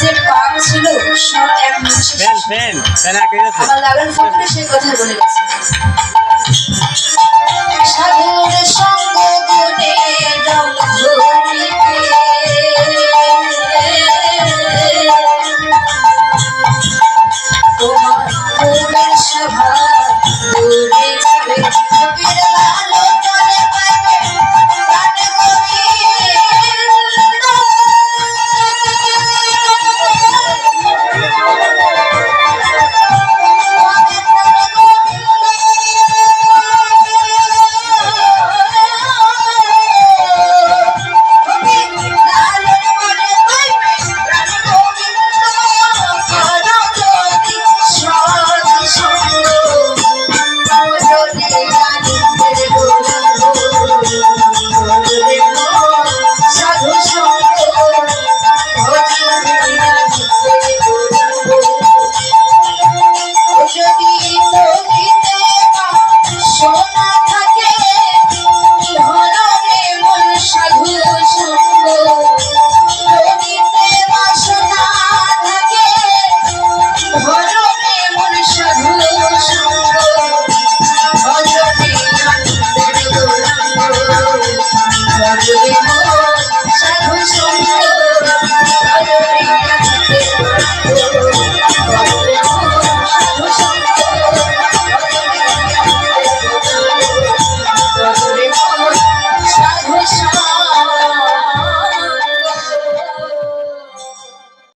যে পাপ ছিল সব এক আমার লাগান সেই কথা বলে গেছে?